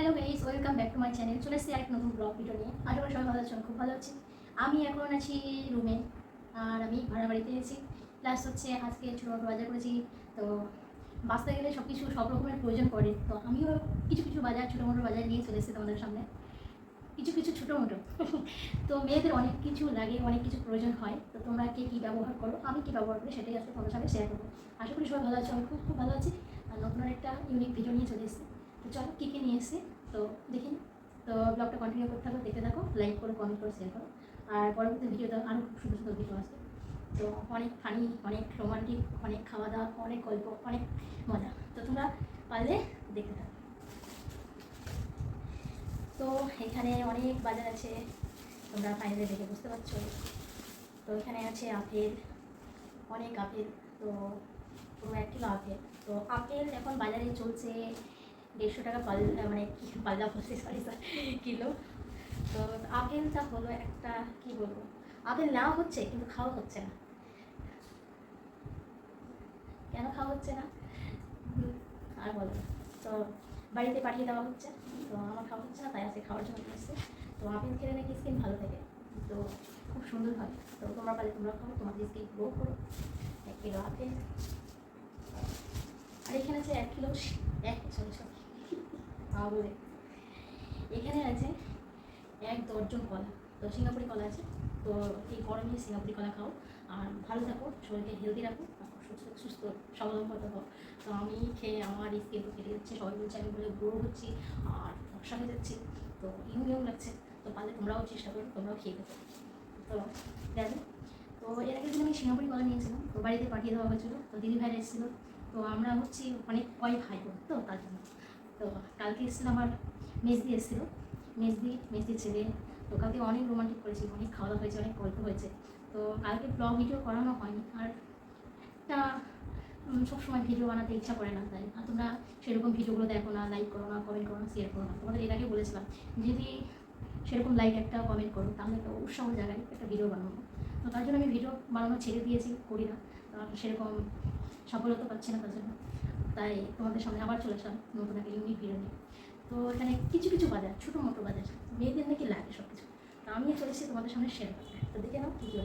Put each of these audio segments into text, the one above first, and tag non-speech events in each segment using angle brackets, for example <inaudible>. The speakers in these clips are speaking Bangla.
Hello guys welcome back to my channel চলে এসেছি আরেক নতুন ব্লগ ভিডিও নিয়ে। আশা করি সবাই ভালো আছেন, খুব ভালো আছি। আমি এখন আছি রুমে আর আমি ভাড়া বাড়িতে এসেছি প্লাস হচ্ছে আজকে ছোটো বাজার করেছি, তো বাঁচতে গেলে সব কিছু সব রকমের প্রয়োজন পড়ে। তো আমিও কিছু কিছু বাজার ছোটো মোটো বাজার নিয়ে চলে এসেছি তোমাদের সামনে। কিছু কিছু ছোটো মোটো <laughs> তো মেয়েদের অনেক কিছু লাগে, অনেক কিছু প্রয়োজন হয়। তো তোমরা কে কী ব্যবহার করো, আমি কী ব্যবহার করি সেটাই আজকে তোমাদের সামনে শেয়ার করব। আশা করি সবাই ভালো আছো, আমি খুব খুব ভালো আছি। আর নতুন একটা ইউনিক ভিডিও নিয়ে চলে এসেছি। চলো, কী কী নিয়ে এসেছি? তো দেখি, তো ব্লগটা কন্টিনিউ করতে থাকো, দেখতে থাকো লাইক করো কমেন্ট করো শেয়ার করো। আর পরবর্তী ভিডিও ভিডিওতে আরও খুব সুন্দর সুন্দর ভিডিও আসবে। তো অনেক ফানি অনেক রোমান্টিক অনেক খাওয়া দাওয়া অনেক গল্প, অনেক মজা। তো তোমরা পারলে দেখতে থাকো। তো এখানে অনেক বাজার আছে, তোমরা ফাইনালি দেখে বুঝতে পারছ। তো এখানে আছে আপেল, অনেক আপেল। তো পুরো এক কিলো আপেল। তো আপেল এখন বাজারে চলছে দেড়শো টাকা পাল মানে পাল্লা বলছি সরি স্যার কিলো। তো আপেলটা হলো একটা, কি বলব আপেল নেওয়া হচ্ছে, কিন্তু খাওয়া হচ্ছে না। কেন খাওয়া হচ্ছে না? আর বলো। তো বাড়িতে পাঠিয়ে দেওয়া হচ্ছে। তো আমার খাওয়া হচ্ছে না, তাই আজকে খাওয়ার জন্য নিয়ে তো আপেল খেলে নাকি স্কিন ভালো থাকে। তো খুব সুন্দর হয়। তো তোমরা পারে তোমরা খাও, তোমাদের স্কিন গ্রো করো। এক কিলো আপেল। আর এখানে আছে এক কিলো এক সরি সরি বলে এখানে আছে এক দর্জন কলা। তো সিঙ্গাপুরি কলা আছে। তো এই গরমে সিঙ্গাপুরি কলা খাও। আর ভালো থাকো শরীরকে হেলদি রাখো সুস্থ সুস্থ স্বাবলম্বত হও তো আমি খেয়ে আমার স্কিন তো কেটে যাচ্ছে। সবাই বলছে, আমি বলে গ্রো হচ্ছি আর ফর্সা হয়ে যাচ্ছি। তো ইউ ইউ লাগছে। তো পারলে তোমরাও চেষ্টা করো, তোমরাও খেয়ে দেবো তো দেখো তো এর দিন আমি সিঙ্গাপুরি কলা নিয়েছিলাম, তো বাড়িতে পাঠিয়ে দেওয়া হয়েছিলো। তো দিদি ভাইরা এসেছিল। তো আমরা হচ্ছি অনেক কয় ভাই বোন, তো তার জন্য। তো কালকে এসেছিল আমার মেজদি এসেছিল। মেজদি মেজদির ছেলে। তো কালকে অনেক রোমান্টিক করেছি অনেক খাওয়া দাওয়া হয়েছে অনেক গল্প হয়েছে। তো কালকে ব্লগ ভিডিও করানো হয়নি। আর উম, সবসময় ভিডিও বানাতে ইচ্ছা করে না তাই। আর তোমরা সেরকম ভিডিওগুলো দেখো না লাইক করো না কমেন্ট করো না শেয়ার করো না। তোমাদের এর আগে বলেছিলাম যদি সেরকম লাইক একটা কমেন্ট করো তাহলে একটা উৎসাহ জায়গায় একটা ভিডিও বানাবো। তো তার জন্য আমি ভিডিও বানানো ছেড়ে দিয়েছি করি না। সেরকম সফলতা পাচ্ছি না তার জন্য। তাই তোমাদের সামনে আবার চলে আসলাম নতুন একটা ইউনিক ভিডিও নিয়ে। তো এখানে কিছু কিছু বাজার, ছোটো মোটো বাজার, মেয়েদের নাকি লাগে সব কিছু তো আমি চলে এসেছি তোমাদের সামনে শেয়ার করতে। তো দেখে নাও কী কী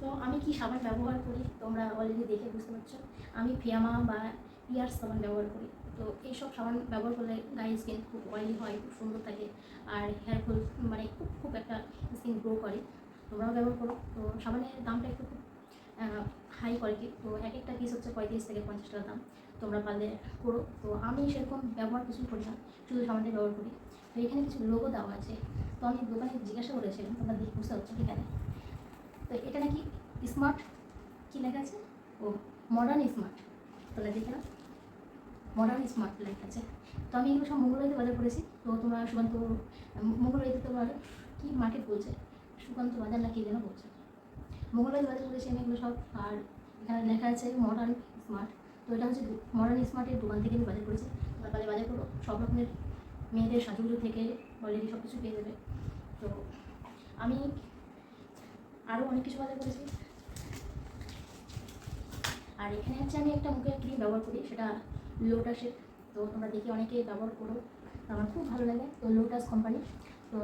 তো আমি কি সাবান ব্যবহার করি? তোমরা অলরেডি দেখে বুঝতে পারছ। আমি ফিয়ামা বা পিয়ার্স সাবান ব্যবহার করি। তো এইসব সাবান ব্যবহার করলে গায়ে স্কিন খুব অয়েলি হয়, খুব সুন্দর থাকে আর হেয়ার ফল মানে খুব খুব একটা স্কিন গ্রো করে। তোমরাও ব্যবহার করো। তো সাবানের দামটা একটু খুব হাই কোয়ালিটি তো এক একটা পিস হচ্ছে পঁয়ত্রিশ থেকে পঞ্চাশ টাকা দাম। তোমরা পারলে করো। তো আমি সেরকম ব্যবহার কিছুই করি না, শুধু সাবানটাই ব্যবহার করি। তো এখানে কিছু লোগো দেওয়া আছে। তো আমি দোকানে জিজ্ঞাসা করেছিলাম, তোমরা দেখে বুঝতে পারছ এখানে তো এটা নাকি স্মার্ট কি লেখা আছে? ও মডার্ন স্মার্ট তোমরা দেখে না মডার্ন স্মার্ট লেখা আছে তো আমি এগুলো সব মঙ্গলবাড়িতে বাজার করেছি। তো তোমরা সুকান্ত মঙ্গলবাড়িতে তোমার কি মার্কেট বলছে? সুকান্ত বাজার না কি যেন বলছে। মঙ্গলবাড়ি বাজার করেছি আমি এগুলো সব। আর এখানে লেখা আছে মডার্ন স্মার্ট তো এটা হচ্ছে মডার্ন স্মার্টের দোকান থেকে আমি বাজার করেছি। তোমরা বাজার বাজার করো। সব রকমের মেয়েদের সাজুগুলো থেকে অলরেডি সব কিছু পেয়ে যাবে। তো আমি আরও অনেক কিছু বাজার করেছি। আর এখানে হচ্ছে আমি একটা মুখের ক্রিম ব্যবহার করি, সেটা লোটাসের তো তোমরা দেখে অনেকে ব্যবহার করো। আমার খুব ভালো লাগে তো লোটাস কোম্পানি তো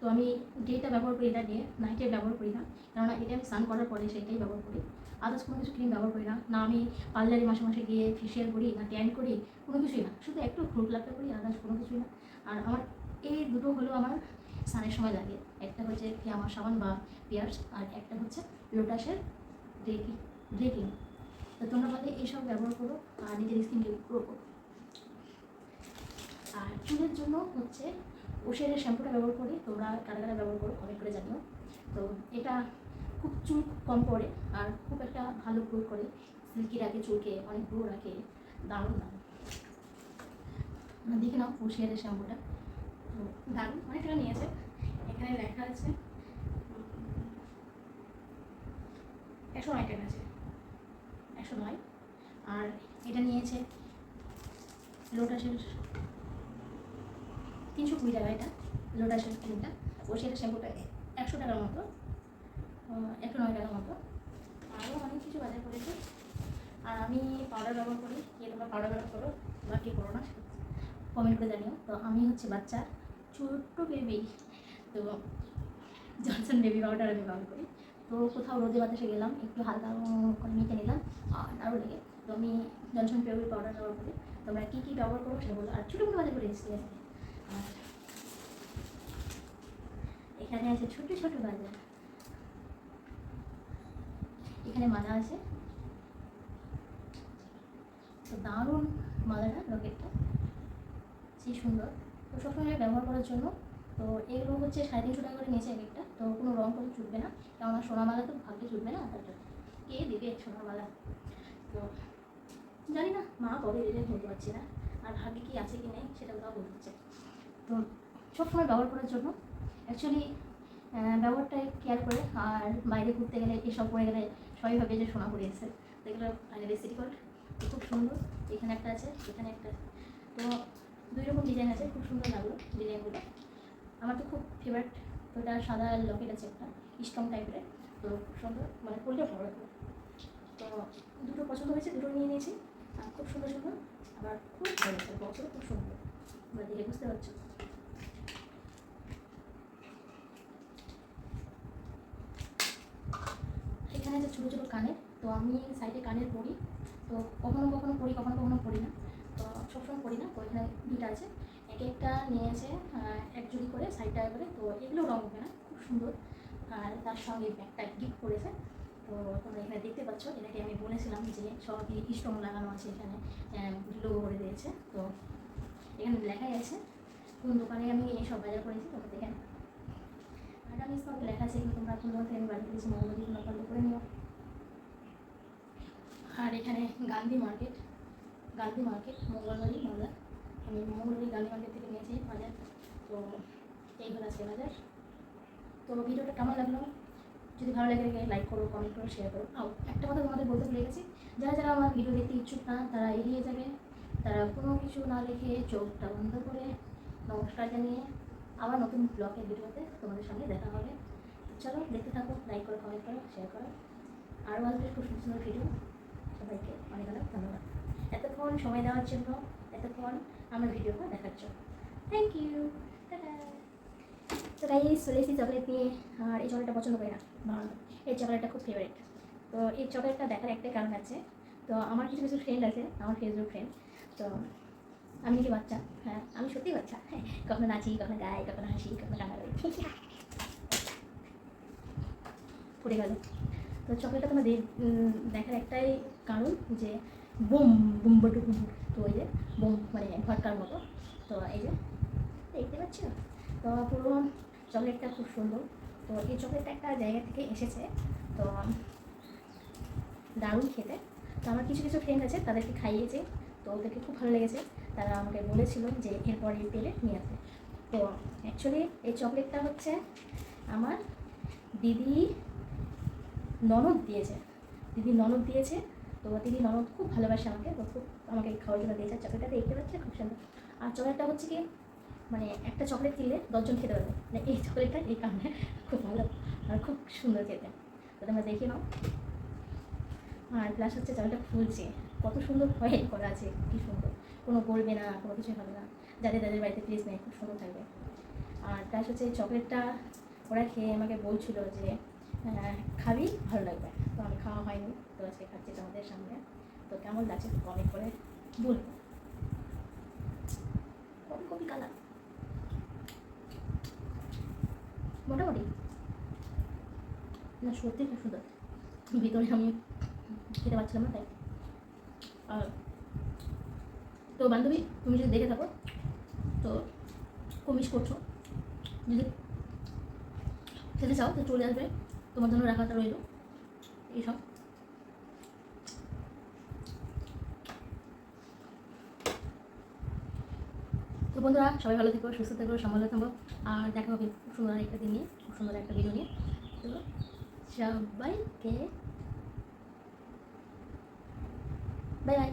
তো আমি ডেটা ব্যবহার করি এটা দিয়ে নাইটে ব্যবহার করি না। কেননা এটা আমি স্নান করার পরে সেটাই ব্যবহার করি। আদার্স কোনো কিছু ক্রিম ব্যবহার করি না। না আমি পার্লারে মাসে মাসে গিয়ে ফেশিয়াল করি, না ট্যান করি, কোনো কিছুই না। শুধু একটু ফ্রুট লাগতে করি আদার্স কোনো কিছুই না। আর আমার এই দুটো হলো আমার স্নানের সময় লাগে। একটা হচ্ছে আমার সাবান বা পিয়ার্স আর একটা হচ্ছে লোটাসের ড্রেকিং ড্রেকিং তো তোমরা বলে এইসব ব্যবহার করো আর নিজের স্কিনকে গ্রো করো। আর চুলের জন্য হচ্ছে ওষের শ্যাম্পুটা ব্যবহার করি তোমরা কারা কারা ব্যবহার করো, অনেক করে জানিও। তো এটা খুব চুল কম পড়ে আর খুব একটা ভালো গ্রো করে। সিল্কি রাখে চুলকে, অনেক গ্রো রাখে, দারুণ দারুণ। দেখে নাও ওষের শ্যাম্পুটা দারুণ, অনেক টাকা নিয়েছে। এখানে লেখা আছে, একশো নয় টাকা আছে। একশো নয়। আর এটা নিয়েছে লোটাসের তিনশো কুড়ি টাকা এটা লোটাসের ক্রিমটা ও সেটা শ্যাম্পুটা একশো টাকার মতো একশো নয় টাকার মতো। আরও অনেক কিছু বাজার করেছে। আর আমি পাউডার ব্যবহার করি, কে তোমরা পাউডার ব্যবহার করো বা কে করো না কমেন্ট করে জানিও। তো আমি হচ্ছে বাচ্চা ছোট্ট বেবি তো জনসন বেবি পাউডার আমি ব্যবহার করি। তো কোথাও রোদে বাতাসে গেলাম, একটু হালকা করে মেখে নিলাম, আর আরও লেগে। তো আমি জনসন বেবি পাউডার ব্যবহার করি। তোমরা কী কী ব্যবহার করব সেটা বলো আর ছোটো ছোটো বাজার করে এসেছি আর এখানে আছে ছোটো ছোটো বাজার। এখানে মালা আছে। তো দারুণ মালাটা লকেটটা সেই সুন্দর। তো সবসময় ব্যবহার করার জন্য। তো এগুলো হচ্ছে সাড়ে তিনশো টাকা করে নিয়েছে এক একটা। তো কোনো রং করে চুটবে না। কেননা সোনা মালা তো ভাগ্যে চুটবে না তার জন্য কে দেবে সোনার মালা তো জানি না, মা কবে দেবে বলতে পারছি না, আর ভাগ্যে কি আছে কি নেই সেটা ওটাও বলতে হচ্ছে তো সবসময় ব্যবহার করার জন্য অ্যাকচুয়ালি ব্যবহারটা কেয়ার করে, আর বাইরে ঘুরতে গেলে, এসব পরে গেলে সবাই ভাবে যে সোনা এসে তো এগুলো ফাইনালি সিটি গোল্ড খুব সুন্দর, এখানে একটা আছে, এখানে একটা। তো দুই রকম ডিজাইন আছে, খুব সুন্দর লাগল ডিজাইনগুলো আমার তো খুব ফেভারিট তো এটা সাদা লকেট আছে একটা স্ট্রং টাইপের। তো সুন্দর মানে পরলে ভালো লাগল। তো দুটো পছন্দ হয়েছে, দুটো নিয়ে নিয়েছি। খুব সুন্দর সুন্দর, আবার খুব ভালো লাগছে বক্সও খুব সুন্দর। তোমরা দেখে বুঝতে পারছ। এখানে আছে ছোটো ছোটো কানের, তো আমি সাইডে কানের পড়ি তো কখনো কখনো পড়ি কখনো কখনো পড়ি না। তো সবসময় পড়ি না, তো এখানে দুটো আছে। একটা নিয়েছে এক করে সাইড টাকা করে তো এগুলো রঙ হবে না, খুব সুন্দর। আর তার সঙ্গে ব্যাগটা গিফট করেছে। তো তোমরা এখানে দেখতে পাচ্ছ, এটাকে আমি বলেছিলাম যে সব স্টোন লাগানো আছে এখানে লোগো করে দিয়েছে। তো এখানে লেখাই আছে, কোন দোকানে আমি সব বাজার করেছি, তোমরা দেখেন। আর আমি সব লেখা আছে তোমরা কোন দোকান বাড়িতে দিয়েছি মোবাইল তোমরা ফলো করে নিও। আর এখানে গান্ধী মার্কেট গান্ধী মার্কেট মঙ্গলবাড়ি মালদা আমি মঙ্গলবাড়ি গান্ধী মার্কেট থেকে নিয়েছি বাজার। তো এই হলো আজকে বাজার। তো ভিডিওটা কেমন লাগল? যদি ভালো লাগে লাইক করো কমেন্ট করো শেয়ার করো। আও একটা কথা তোমাদের বলতে ভুলে গেছি, যারা যারা আমার ভিডিও দেখতে ইচ্ছুক না, তারা এড়িয়ে যাবে। তারা কোনো কিছু না লিখে চোখটা বন্ধ করে নমস্কার জানিয়ে আবার নতুন ব্লগের ভিডিওতে তোমাদের সঙ্গে দেখা হবে। চলো, দেখতে থাকো লাইক করো কমেন্ট করো শেয়ার করো। আরও আসবে খুব সুন্দর সুন্দর ভিডিও সবাইকে অনেক অনেক ধন্যবাদ। এতক্ষণ সময় দেওয়ার জন্য, এতক্ষণ আমার ভিডিওটা দেখার জন্য। থ্যাংক ইউ তো গাইস চলে এসেছি চকলেট নিয়ে। আর এই চকলেটটা পছন্দ করি না ভালো। এই চকলেটটা খুব ফেভারিট তো এই চকলেটটা দেখার একটাই কারণ আছে, তো আমার কিছু কিছু ফ্রেন্ড আছে, আমার ফেসবুক ফ্রেন্ড তো আমি কি বাচ্চা? হ্যাঁ আমি সত্যিই বাচ্চা। হ্যাঁ কখনো নাচি, কখনো গাই, কখনো হাসি, কখনো কান্না করি পড়ে গেল। তো চকলেটটা তোমার দেখার একটাই কারণ যে বোম বুম বটু বুম তো এই যে বোম মানে ভটকার মতো। তো এই যে, দেখতে পাচ্ছ? তো পুরো চকলেটটা খুব সুন্দর। তো এই চকলেটটা একটা জায়গা থেকে এসেছে। তো দারুণ খেতে। তো আমার কিছু কিছু ফ্রেন্ড আছে, তাদেরকে খাইয়েছে। তো ওদেরকে খুব ভালো লেগেছে। তারা আমাকে বলেছিল যে এরপর পেলে নিয়ে আসবে। তো অ্যাকচুয়ালি এই চকলেটটা হচ্ছে আমার দিদি ননদ দিয়েছে। দিদি ননদ দিয়েছে। তো দিদি ননদ খুব ভালোবাসে আমাকে, তো খুব আমাকে খাওয়ার জন্য দিয়েছে। চকলেটটা দেখতে পাচ্ছে? খুব সুন্দর। আর চকলেটটা হচ্ছে কি মানে একটা চকলেট কিনলে দশজন খেতে পারবে। মানে এই চকলেটটা এই কারণে খুব ভালো আর খুব সুন্দর খেতে। তো তোমরা দেখে নাও। আর প্লাস হচ্ছে চকলেটটা ফুলছে। কত সুন্দর ফয়েল করা আছে, কি সুন্দর। কোনো গলবে না, কোনো কিছু হবে না। যাদের যাদের বাড়িতে প্লিজ নেই, খুব সুন্দর থাকবে। আর প্লাস হচ্ছে চকলেটটা ওরা খেয়ে আমাকে বলছিল যে খাবি, ভালো লাগবে। তো আমি খাওয়া হয়নি, তো আজকে খাচ্ছি তোমাদের সামনে। তো কেমন লাগছে কমেন্ট করে বলব। কপি কপি কালার মোটামুটি। না, সত্যি খুব সুন্দর। ভিতরে আমি খেতে পারছিলাম না, তাই। আর তো বান্ধবী, তুমি যদি দেখে থাকো, তো মিস করছ। যদি খেতে চাও, তো চলে আসবে। তোমার জন্য রাখাটা রইল। এইসব তো বন্ধুরা, সবাই ভালো থেকো, সুস্থ থেকো সম্ভালো থাকো। আর দেখা হবে খুব সুন্দর একটা দিন নিয়ে, খুব সুন্দর একটা ভিডিও নিয়ে। তো সবাইকে বাই বাই